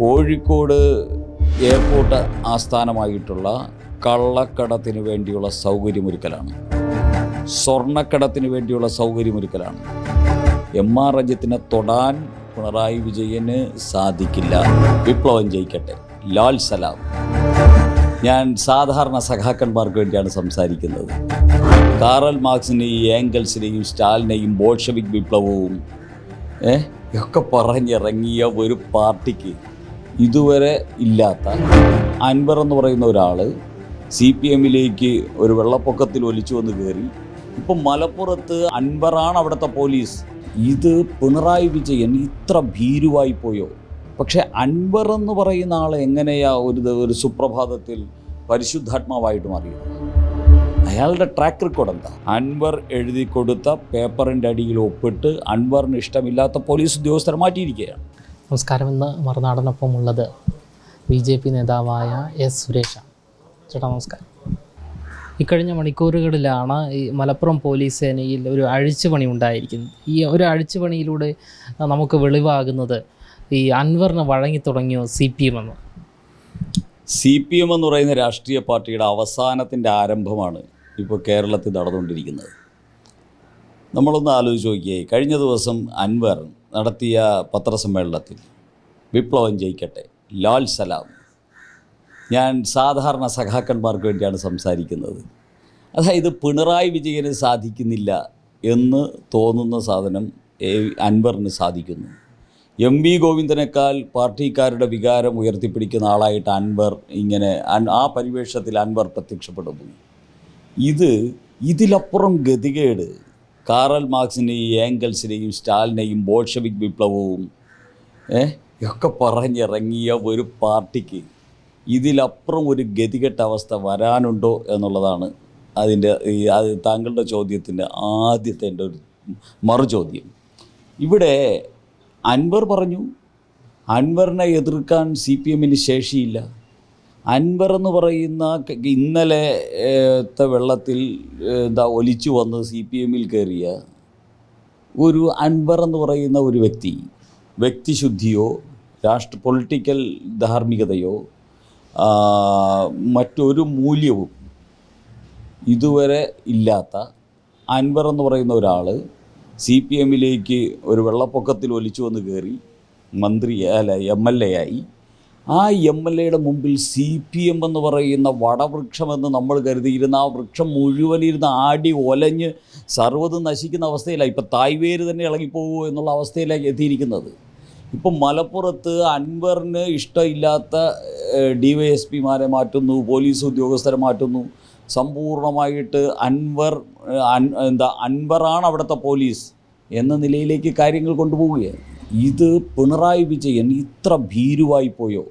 Kozhikode airport ആസ്ഥാനമായിട്ടുള്ള കള്ളക്കടത്തിന് വേണ്ടിയുള്ള സൗകര്യമൊരുക്കലാണ്. സ്വർണക്കടത്തിന് വേണ്ടിയുള്ള സൗകര്യമൊരുക്കലാണ്. M R രഞ്ജിത്തിനെ തൊടാൻ പിണറായി വിജയന് സാധിക്കില്ല. വിപ്ലവം ജയിക്കട്ടെ. ലാൽ സലാം. ഞാൻ സാധാരണ സഖാക്കന്മാർക്ക് വേണ്ടിയാണ് സംസാരിക്കുന്നത്. കാറൽ മാർക്സിനെയും ഏംഗൽസിനെയും സ്റ്റാലിനെയും ബോൾഷവിക് വിപ്ലവവും ഏ ഒക്കെ പറഞ്ഞിറങ്ങിയ ഒരു പാർട്ടിക്ക് ഇതുവരെ ഇല്ലാത്ത അൻവർ എന്ന് പറയുന്ന ഒരാൾ സി പി എമ്മിലേക്ക് ഒരു വെള്ളപ്പൊക്കത്തിൽ ഒലിച്ചു വന്ന് കയറി. ഇപ്പം മലപ്പുറത്ത് അൻവറാണ് അവിടുത്തെ പോലീസ്. ഇത് പിണറായി വിജയൻ ഇത്ര ഭീരുവായി പോയോ? പക്ഷേ അൻവർ എന്ന് പറയുന്ന ആൾ എങ്ങനെയാ ഒരു ഒരു സുപ്രഭാതത്തിൽ പരിശുദ്ധാത്മാവായിട്ട് മാറിയത്? അയാളുടെ ട്രാക്ക് റെക്കോർഡ് എന്താ? അൻവർ എഴുതി കൊടുത്ത പേപ്പറിന്റെ അടിയിൽ ഒപ്പിട്ട് അൻവറിന് ഇഷ്ടമില്ലാത്ത പോലീസ് ഉദ്യോഗസ്ഥരെ മാറ്റിയിരിക്കുകയാണ്. നമസ്കാരം ഇന്ന് മറുനാടനൊപ്പം ഉള്ളത് ബി ജെ പി നേതാവായ എസ് സുരേഷ ചേട്ടാ നമസ്കാരം. ഇക്കഴിഞ്ഞ മണിക്കൂറുകളിലാണ് ഈ മലപ്പുറം പോലീസ് സേനയിൽ ഒരു അഴിച്ചുപണി ഉണ്ടായിരിക്കുന്നത്. ഈ ഒരു അഴിച്ചുപണിയിലൂടെ നമുക്ക് വെളിവാകുന്നത് ഈ അൻവറിന് വഴങ്ങി തുടങ്ങിയോ സി പി എം എന്ന്? സി പി എം എന്ന് പറയുന്ന രാഷ്ട്രീയ പാർട്ടിയുടെ അവസാനത്തിന്റെ ആരംഭമാണ് ഇപ്പോൾ കേരളത്തിൽ നടന്നുകൊണ്ടിരിക്കുന്നത്. നമ്മളൊന്ന് ആലോചിച്ച് നോക്കിയേ കഴിഞ്ഞ ദിവസം അൻവർ നടത്തിയ പത്രസമ്മേളനത്തിൽ വിപ്ലവം ജയിക്കട്ടെ. ലാൽ സലാം. ഞാൻ സാധാരണ സഖാക്കന്മാർക്ക് വേണ്ടിയാണ് സംസാരിക്കുന്നത്. അതായത് പിണറായി വിജയന് സാധിക്കുന്നില്ല എന്ന് തോന്നുന്ന സാധനം എ അൻവറിന് സാധിക്കുന്നു. എം വി ഗോവിന്ദനേക്കാൾ പാർട്ടിക്കാരുടെ വികാരം ഉയർത്തിപ്പിടിക്കുന്ന ആളായിട്ട് അൻവർ ഇങ്ങനെ ആ പരിവേഷത്തിൽ അൻവർ പ്രത്യക്ഷപ്പെടുന്നു. ഇത് ഇതിലപ്പുറം ഗതികേട് കാറൽ മാർക്സിനെയും ഏംഗൽസിനെയും സ്റ്റാലിനെയും ബോൾഷവിക് വിപ്ലവവും ഒക്കെ പറഞ്ഞിറങ്ങിയ ഒരു പാർട്ടിക്ക് ഇതിലപ്പുറം ഒരു ഗതികെട്ട അവസ്ഥ വരാനുണ്ടോ എന്നുള്ളതാണ് അതിന്റെ ഈ അത് താങ്കളുടെ ചോദ്യത്തിന്റെ ആദ്യത്തെ എന്റെ ഒരു മറുചോദ്യം. ഇവിടെ അൻവർ പറഞ്ഞു അൻവറിനെ എതിർക്കാൻ സി പി എമ്മിന് ശേഷിയില്ല. അൻവർ എന്ന് പറയുന്ന ഇന്നലെ വെള്ളത്തിൽ എന്താ ഒലിച്ചു വന്ന് സി പി എമ്മിൽ കയറിയ ഒരു അൻവർ എന്ന് പറയുന്ന ഒരു വ്യക്തി വ്യക്തിശുദ്ധിയോ രാഷ്ട്ര പൊളിറ്റിക്കൽ ധാർമ്മികതയോ മറ്റൊരു മൂല്യവും ഇതുവരെ ഇല്ലാത്ത അൻവർ എന്ന് പറയുന്ന ഒരാൾ സി പി എമ്മിലേക്ക് ഒരു വെള്ളപ്പൊക്കത്തിൽ ഒലിച്ചു വന്ന് കയറി മന്ത്രി അല്ല എം എൽ എ ആയി. ആ എം എൽ എയുടെ മുമ്പിൽ സി പി എം എന്ന് പറയുന്ന വടവൃക്ഷമെന്ന് നമ്മൾ കരുതിയിരുന്ന ആ വൃക്ഷം മുഴുവൻ ഇരുന്ന് ആടി ഒലഞ്ഞ് സർവതും നശിക്കുന്ന അവസ്ഥയിലാണ് ഇപ്പം തായ്വേര് തന്നെ ഇളകിപ്പോകുമോ എന്നുള്ള അവസ്ഥയിലേക്ക് എത്തിയിരിക്കുന്നത്. ഇപ്പം മലപ്പുറത്ത് അൻവറിന് ഇഷ്ടമില്ലാത്ത ഡി വൈ എസ് പിമാരെ മാറ്റുന്നു പോലീസ് ഉദ്യോഗസ്ഥരെ മാറ്റുന്നു. സമ്പൂർണമായിട്ട് അൻവർ എന്താ അൻവറാണ് അവിടുത്തെ പോലീസ് എന്ന നിലയിലേക്ക് കാര്യങ്ങൾ കൊണ്ടുപോവുകയാണ്. ഇത് പിണറായി വിജയൻ ഇത്ര ഭീരുവായി പോയോ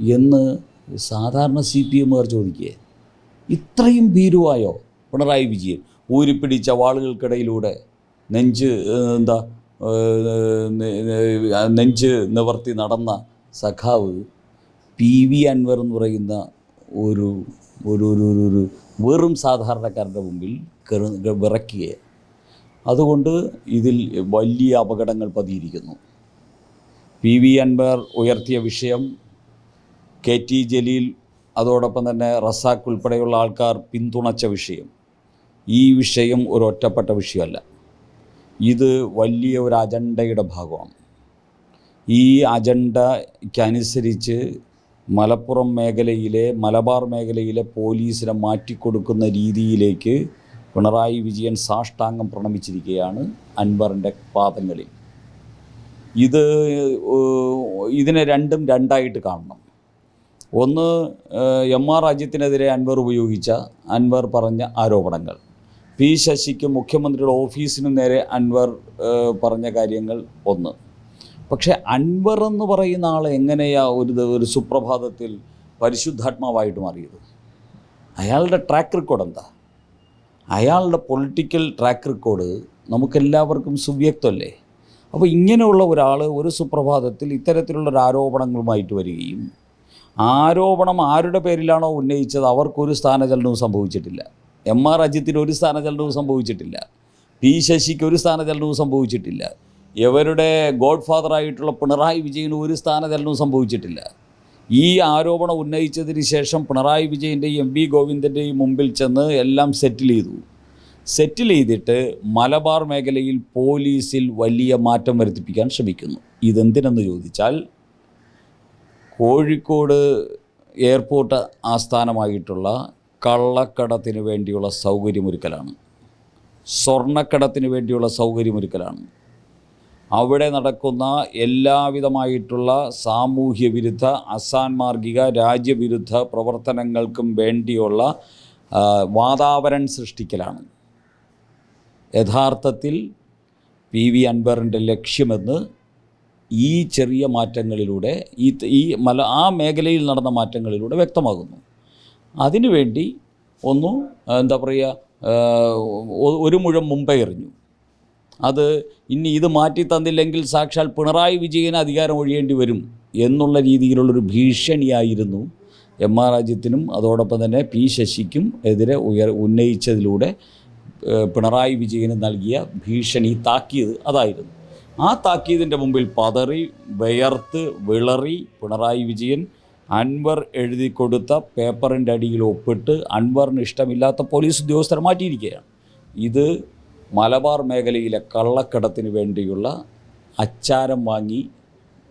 എന്ന് സാധാരണ സി പി എമ്മുകാർ ചോദിക്കുക ഇത്രയും ഭീരുവായോ? പിണറായി വിജയൻ ഊരിപ്പിടിച്ച വാളുകൾക്കിടയിലൂടെ നെഞ്ച് എന്താ നെഞ്ച് നിവർത്തി നടന്ന സഖാവ് പി വി അൻവർ എന്ന് പറയുന്ന ഒരു ഒരു ഒരു ഒരു ഒരു വെറും സാധാരണക്കാരുടെ മുമ്പിൽ വിറക്കുക അതുകൊണ്ട് ഇതിൽ വലിയ അപകടങ്ങൾ പതിയിരിക്കുന്നു. പി വി അൻവർ ഉയർത്തിയ വിഷയം കെ ടി ജലീൽ അതോടൊപ്പം തന്നെ റസാഖ് ഉൾപ്പെടെയുള്ള ആൾക്കാർ പിന്തുണച്ച വിഷയം. ഈ വിഷയം ഒരു ഒറ്റപ്പെട്ട വിഷയമല്ല. ഇത് വലിയ ഒരു അജണ്ടയുടെ ഭാഗമാണ്. ഈ അജണ്ടയ്ക്കനുസരിച്ച് മലപ്പുറം മേഖലയിലെ മലബാർ മേഖലയിലെ പോലീസിനെ മാറ്റിക്കൊടുക്കുന്ന രീതിയിലേക്ക് പിണറായി വിജയൻ സാഷ്ടാംഗം പ്രണമിച്ചിരിക്കുകയാണ് അൻവറിന്റെ പാദങ്ങളിൽ. ഇത് ഇതിനെ രണ്ടും രണ്ടായിട്ട് കാണണം. ഒന്ന് എം ആർ അജിത്തിനെതിരെ അൻവർ ഉപയോഗിച്ച അൻവർ പറഞ്ഞ ആരോപണങ്ങൾ. പി ശശിക്കും മുഖ്യമന്ത്രിയുടെ ഓഫീസിനും നേരെ അൻവർ പറഞ്ഞ കാര്യങ്ങൾ ഒന്ന്. പക്ഷേ അൻവർ എന്ന് പറയുന്ന ആൾ എങ്ങനെയാ ഒരു ഒരു സുപ്രഭാതത്തിൽ പരിശുദ്ധാത്മാവായിട്ട് മാറിയത്? അയാളുടെ ട്രാക്ക് റെക്കോർഡ് എന്താ? അയാളുടെ പൊളിറ്റിക്കൽ ട്രാക്ക് റെക്കോർഡ് നമുക്കെല്ലാവർക്കും സുവ്യക്തമല്ലേ? അപ്പോൾ ഇങ്ങനെയുള്ള ഒരാൾ ഒരു സുപ്രഭാതത്തിൽ ഇത്തരത്തിലുള്ള ഒരു ആരോപണങ്ങളുമായിട്ട് വരികയും ആരോപണം ആരുടെ പേരിലാണോ ഉന്നയിച്ചത് അവർക്കൊരു സ്ഥാനചലനവും സംഭവിച്ചിട്ടില്ല. എം ആർ അജിത്തിന് ഒരു സ്ഥാനചലനവും സംഭവിച്ചിട്ടില്ല. പി ശശിക്ക് ഒരു സ്ഥാനചലനവും സംഭവിച്ചിട്ടില്ല. ഇവരുടെ ഗോഡ് ഫാദറായിട്ടുള്ള പിണറായി വിജയന് ഒരു സ്ഥാനചലനവും സംഭവിച്ചിട്ടില്ല. ഈ ആരോപണം ഉന്നയിച്ചതിന് ശേഷം പിണറായി വിജയന്റെയും എം വി ഗോവിന്ദന്റെയും മുമ്പിൽ ചെന്ന് എല്ലാം സെറ്റിൽ ചെയ്തു. സെറ്റിൽ ചെയ്തിട്ട് മലബാർ മേഖലയിൽ പോലീസിൽ വലിയ മാറ്റം വരുത്തിപ്പിക്കാൻ ശ്രമിക്കുന്നു. ഇതെന്തിനെന്ന് ചോദിച്ചാൽ കോഴിക്കോട് എയർപോർട്ട് ആസ്ഥാനമായിട്ടുള്ള കള്ളക്കടത്തിന് വേണ്ടിയുള്ള സൗകര്യമൊരുക്കലാണ്. സ്വർണക്കടത്തിന് വേണ്ടിയുള്ള സൗകര്യമൊരുക്കലാണ്. അവിടെ നടക്കുന്ന എല്ലാവിധമായിട്ടുള്ള സാമൂഹ്യ വിരുദ്ധ അസാൻമാർഗിക രാജ്യവിരുദ്ധ പ്രവർത്തനങ്ങൾക്കും വേണ്ടിയുള്ള വാതാവരണം സൃഷ്ടിക്കലാണ്. യഥാർത്ഥത്തിൽ പി വി അൻവറിന്റെ ലക്ഷ്യമെന്ന് ഈ ചെറിയ മാറ്റങ്ങളിലൂടെ ഈ ഈ മല ആ മേഖലയിൽ നടന്ന മാറ്റങ്ങളിലൂടെ വ്യക്തമാകുന്നു. അതിനുവേണ്ടി ഒന്ന് എന്താ പറയുക ഒരു മുഴം മുമ്പേ എറിഞ്ഞു. അത് ഇനി ഇത് മാറ്റി തന്നില്ലെങ്കിൽ സാക്ഷാൽ പിണറായി വിജയന് അധികാരം ഒഴിയേണ്ടി വരും എന്നുള്ള രീതിയിലുള്ളൊരു ഭീഷണിയായിരുന്നു എം ആർ രാജ്യത്തിനും അതോടൊപ്പം തന്നെ പി ശശിക്കും എതിരെ ഉയർ ഉന്നയിച്ചതിലൂടെ പിണറായി വിജയന് നൽകിയ ഭീഷണി താക്കിയത് അതായിരുന്നു. ആ താക്കീതിന്റെ മുമ്പിൽ പതറി വിയർത്ത് വിളറി പിണറായി വിജയൻ അൻവർ എഴുതി കൊടുത്ത പേപ്പറിന്റെ അടിയിൽ ഒപ്പിട്ട് അൻവറിന് ഇഷ്ടമില്ലാത്ത പോലീസ് ഉദ്യോഗസ്ഥരെ മാറ്റിയിരിക്കുകയാണ്. ഇത് മലബാർ മേഖലയിലെ കള്ളക്കടത്തിന് വേണ്ടിയുള്ള അച്ചാരം വാങ്ങി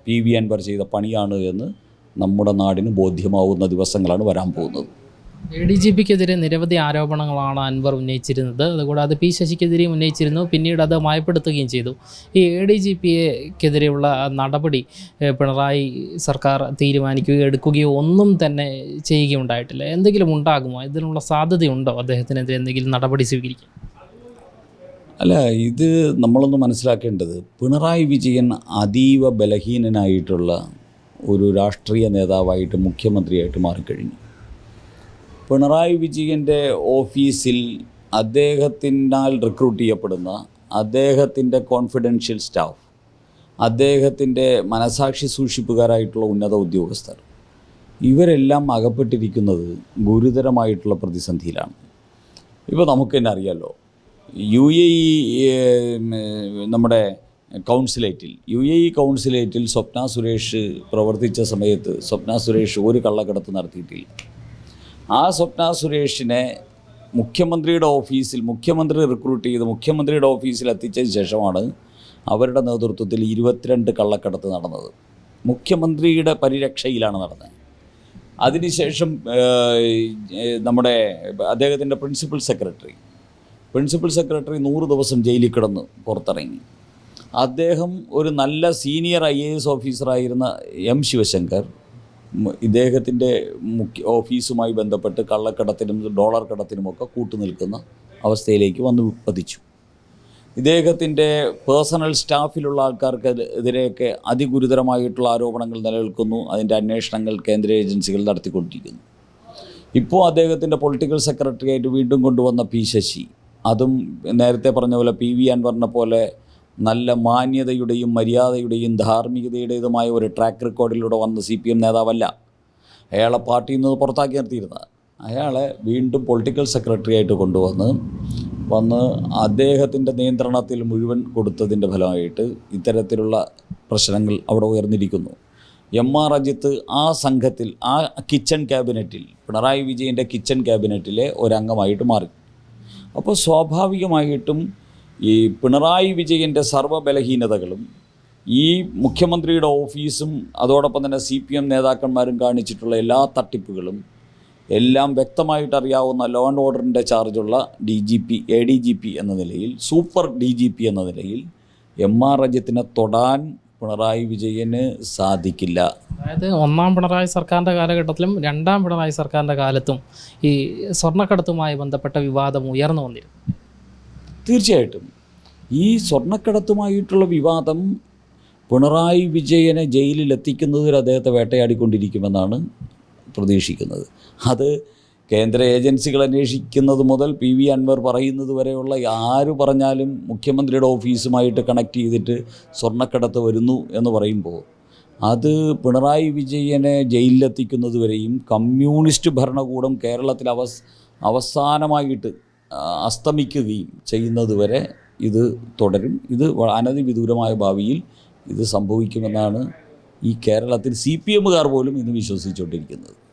പി വി അൻവർ ചെയ്ത പണിയാണ് എന്ന് നമ്മുടെ നാടിന് ബോധ്യമാവുന്ന ദിവസങ്ങളാണ് വരാൻ പോകുന്നത്. എ ഡി ജി പിക്കെതിരെ നിരവധി ആരോപണങ്ങളാണ് അൻവർ ഉന്നയിച്ചിരുന്നത്. അതുകൂടാതെ പി ശശിക്കെതിരെയും ഉന്നയിച്ചിരുന്നു. പിന്നീട് അത് മയപ്പെടുത്തുകയും ചെയ്തു. ഈ എ ഡി ജി പിക്കെതിരെയുള്ള നടപടി പിണറായി സർക്കാർ തീരുമാനിക്കുകയോ എടുക്കുകയോ ഒന്നും തന്നെ ചെയ്യുകയുണ്ടായിട്ടില്ല. എന്തെങ്കിലും ഉണ്ടാകുമോ? ഇതിനുള്ള സാധ്യതയുണ്ടോ? അദ്ദേഹത്തിനെതിരെ എന്തെങ്കിലും നടപടി സ്വീകരിക്കും അല്ല ഇത് നമ്മളൊന്ന് മനസ്സിലാക്കേണ്ടത് പിണറായി വിജയൻ അതീവ ബലഹീനനായിട്ടുള്ള ഒരു രാഷ്ട്രീയ നേതാവായിട്ട് മുഖ്യമന്ത്രിയായിട്ട് മാറിക്കഴിഞ്ഞു. പിണറായി വിജയന്റെ ഓഫീസിൽ അദ്ദേഹത്തിനാൽ റിക്രൂട്ട് ചെയ്യപ്പെടുന്ന അദ്ദേഹത്തിന്റെ കോൺഫിഡൻഷ്യൽ സ്റ്റാഫ് അദ്ദേഹത്തിന്റെ മനസാക്ഷി സൂക്ഷിപ്പുകാരായിട്ടുള്ള ഉന്നത ഉദ്യോഗസ്ഥർ ഇവരെല്ലാം അകപ്പെട്ടിരിക്കുന്നത് ഗുരുതരമായിട്ടുള്ള പ്രതിസന്ധിയിലാണ്. ഇപ്പോൾ നമുക്ക് തന്നെ അറിയാമല്ലോ യു എ ഇ നമ്മുടെ കൗൺസിലേറ്റിൽ യു എ ഇ കൗൺസിലേറ്റിൽ സ്വപ്ന സുരേഷ് പ്രവർത്തിച്ച സമയത്ത് സ്വപ്ന സുരേഷ് ഒരു കള്ളക്കടത്ത് നടത്തിയിട്ടില്ല. ആ സ്വപ്ന സുരേഷിനെ മുഖ്യമന്ത്രിയുടെ ഓഫീസിൽ മുഖ്യമന്ത്രി റിക്രൂട്ട് ചെയ്ത് മുഖ്യമന്ത്രിയുടെ ഓഫീസിൽ എത്തിച്ചതിന് ശേഷമാണ് അവരുടെ നേതൃത്വത്തിൽ ഇരുപത്തിരണ്ട് കള്ളക്കടത്ത് നടന്നത്. മുഖ്യമന്ത്രിയുടെ പരിരക്ഷയിലാണ് നടന്നത്. അതിനുശേഷം നമ്മുടെ അദ്ദേഹത്തിന്റെ പ്രിൻസിപ്പൽ സെക്രട്ടറി പ്രിൻസിപ്പൽ സെക്രട്ടറി നൂറ് ദിവസം ജയിലിൽ കിടന്ന് പുറത്തിറങ്ങി. അദ്ദേഹം ഒരു നല്ല സീനിയർ ഐ എ എസ് ഓഫീസറായിരുന്ന എം ശിവശങ്കർ ഇദ്ദേഹത്തിന്റെ മുഖ്യ ഓഫീസുമായി ബന്ധപ്പെട്ട് കള്ളക്കടത്തിനും ഡോളർ കടത്തിനുമൊക്കെ കൂട്ടുനിൽക്കുന്ന അവസ്ഥയിലേക്ക് വന്ന് പതിച്ചു. ഇദ്ദേഹത്തിന്റെ പേഴ്സണൽ സ്റ്റാഫിലുള്ള ആൾക്കാർക്ക് എതിരെയൊക്കെ അതിഗുരുതരമായിട്ടുള്ള ആരോപണങ്ങൾ നിലനിൽക്കുന്നു. അതിന്റെ അന്വേഷണങ്ങൾ കേന്ദ്ര ഏജൻസികൾ നടത്തിക്കൊണ്ടിരിക്കുന്നു. ഇപ്പോൾ അദ്ദേഹത്തിന്റെ പൊളിറ്റിക്കൽ സെക്രട്ടറി ആയിട്ട് വീണ്ടും കൊണ്ടുവന്ന പി ശശി. അതും നേരത്തെ പറഞ്ഞ പോലെ പി വി അൻവറിനെ പോലെ നല്ല മാന്യതയുടെയും മര്യാദയുടെയും ധാർമ്മികതയുടേതുമായ ഒരു ട്രാക്ക് റെക്കോർഡിലൂടെ വന്ന സി പി എം നേതാവല്ല. അയാളെ പാർട്ടിയിൽ നിന്ന് പുറത്താക്കി നിർത്തിയിരുന്നത്. അയാളെ വീണ്ടും പൊളിറ്റിക്കൽ സെക്രട്ടറി ആയിട്ട് കൊണ്ടുവന്ന് വന്ന് അദ്ദേഹത്തിന്റെ നിയന്ത്രണത്തിൽ മുഴുവൻ കൊടുത്തതിന്റെ ഫലമായിട്ട് ഇത്തരത്തിലുള്ള പ്രശ്നങ്ങൾ അവിടെ ഉയർന്നിരിക്കുന്നു. എം ആർ അജിത്ത് ആ സംഘത്തിൽ ആ കിച്ചൺ ക്യാബിനറ്റിൽ പിണറായി വിജയന്റെ കിച്ചൺ ക്യാബിനറ്റിലെ ഒരംഗമായിട്ട് മാറി. അപ്പോൾ സ്വാഭാവികമായിട്ടും ഈ പിണറായി വിജയന്റെ സർവബലഹീനതകളും ഈ മുഖ്യമന്ത്രിയുടെ ഓഫീസും അതോടൊപ്പം തന്നെ സി പി എം നേതാക്കന്മാരും കാണിച്ചിട്ടുള്ള എല്ലാ തട്ടിപ്പുകളും എല്ലാം വ്യക്തമായിട്ട് അറിയാവുന്ന ലോ ആൻഡ് ഓർഡറിന്റെ ചാർജുള്ള D G P A D G P എന്ന നിലയിൽ സൂപ്പർ ഡി ജി പി എന്ന നിലയിൽ എം ആർ രജത്തിനെ തൊടാൻ പിണറായി വിജയന് സാധിക്കില്ല. അതായത് ഒന്നാം പിണറായി സർക്കാരിന്റെ കാലഘട്ടത്തിലും രണ്ടാം പിണറായി സർക്കാരിന്റെ കാലത്തും ഈ സ്വർണക്കടത്തുമായി ബന്ധപ്പെട്ട വിവാദം ഉയർന്നു വന്നിരുന്നു. തീർച്ചയായിട്ടും. ഈ സ്വർണക്കടത്തുമായിട്ടുള്ള വിവാദം പിണറായി വിജയനെ ജയിലിൽ എത്തിക്കുന്നതിൽ അദ്ദേഹത്തെ വേട്ടയാടിക്കൊണ്ടിരിക്കുമെന്നാണ് പ്രതീക്ഷിക്കുന്നത്. അത് കേന്ദ്ര ഏജൻസികൾ അന്വേഷിക്കുന്നത് മുതൽ പി വി അൻവർ പറയുന്നത് വരെയുള്ള ആര് പറഞ്ഞാലും മുഖ്യമന്ത്രിയുടെ ഓഫീസുമായിട്ട് കണക്ട് ചെയ്തിട്ട് സ്വർണക്കടത്ത് വരുന്നു എന്ന് പറയുമ്പോൾ അത് പിണറായി വിജയനെ ജയിലിലെത്തിക്കുന്നതുവരെയും കമ്മ്യൂണിസ്റ്റ് ഭരണകൂടം കേരളത്തിൽ അവസ് അവസാനമായിട്ട് അസ്തമിക്കുകയും ചെയ്യുന്നത് വരെ ഇത് തുടരും. ഇത് അനധിവിദൂരമായ ഭാവിയിൽ ഇത് സംഭവിക്കുമെന്നാണ് ഈ കേരളത്തിൽ സി പി എമ്മുകാർ പോലും ഇന്ന് വിശ്വസിച്ചുകൊണ്ടിരിക്കുന്നത്.